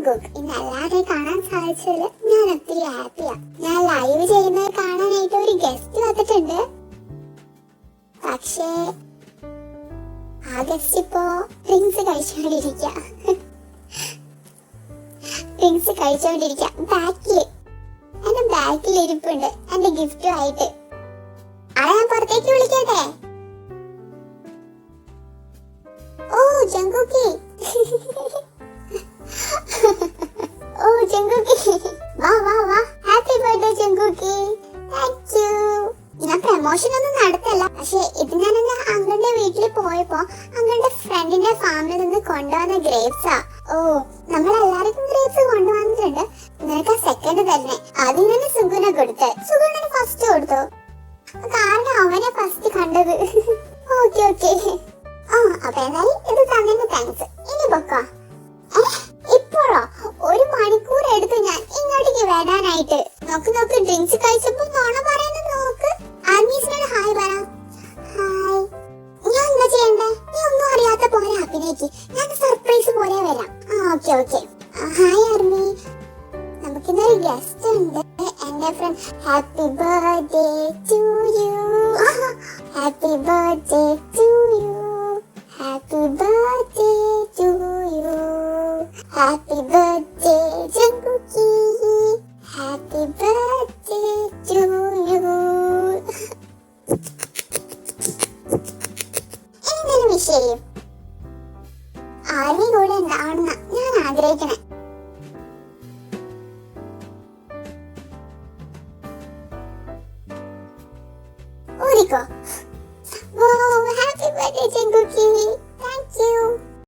ജങ്കുക്ക് ഇന്ന് എല്ലാവരെയും കാണാൻ സാധിച്ചതിൽ ഞാൻ ഒത്തിരി ഹാപ്പിയാ ഞാൻ ലൈവ് ചെയ്യുന്നത് കാണാനായിട്ട് ഒരു ഗസ്റ്റ് വന്നിട്ടുണ്ട്. പക്ഷേ ആ ഗസ്റ്റ് ഇപ്പോ ഡ്രിങ്ക്സ് കഴിച്ചുകൊണ്ടിരിക്ക ഡ്രിങ്ക്സ് കഴിച്ചുകൊണ്ടിരിക്ക ബാക്കിൽ എന്റെ ബാക്കിൽ ഇരിപ്പുണ്ട്. എന്റെ ഗിഫ്റ്റുമായിട്ട് ആളെ ഞാൻ പുറത്തേക്ക് വിളിക്കട്ടെ? ഓ ജങ്കുക്കി. വാ വാ വാ. ഹാപ്പി ബർത്ത്ഡേ ചെങ്കുക്കി താങ്ക് യു ഞാൻ പ്രമോഷൻ ഒന്നും നടത്തല്ല. പക്ഷെ ഇത് ഞാൻ എന്റെ അങ്കിളിന്റെ വീട്ടിൽ പോയപ്പോ അങ്കിളിന്റെ ഫ്രണ്ടിന്റെ ഫാമിൽ നിന്ന് കൊണ്ടുവന്ന ഗ്രേപ്സ് ആ. ഓ നമ്മൾ എല്ലാവർക്കും ഗ്രേപ്സ് കൊണ്ടുവന്നിട്ടുണ്ട്. നിനക്ക് സെക്കൻഡ് തന്നെ. ആദ്യം തന്നെ സുഗുന കൊടുത്ത്. സുഗുന ഫസ്റ്റ് കൊടുത്തു. കാരണം അവനെ ഫസ്റ്റ് കണ്ടത്. ഓക്കെ ഓക്കെ ആ അപ്പൊ എന്തായാലും ഇത് തന്നെ താങ്ക്സ് ഇനി പൊക്കോ? വരാനായിട്ട്. നോക്ക് നോക്ക് ഡ്രിങ്ക്സ് കഴിച്ചപ്പോ നോണ പറയുന്നത് നോക്ക്. ആർമീസിനോട് ഹായ് പറ. ഹായ് ഞാൻ എന്താ ചെയ്യണ്ടേ? നീ ഒന്നും അറിയാത്ത പോലെ അഭിനയിക്ക്. ഞാൻ സർപ്രൈസ് പോലെ വരാം. ആ ഓക്കെ ഓക്കെ ഹായ് ആർമി. നമുക്കിന്നൊരു ഗസ്റ്റ് ഉണ്ട്. എന്റെ friend happy birthday to you happy birthday to you happy birthday to you happy birthday ശരി. ആരുടെ കൂടെ ഉണ്ടാവണം ഞാൻ ആഗ്രഹിക്കണേ. ഓരിക്കോ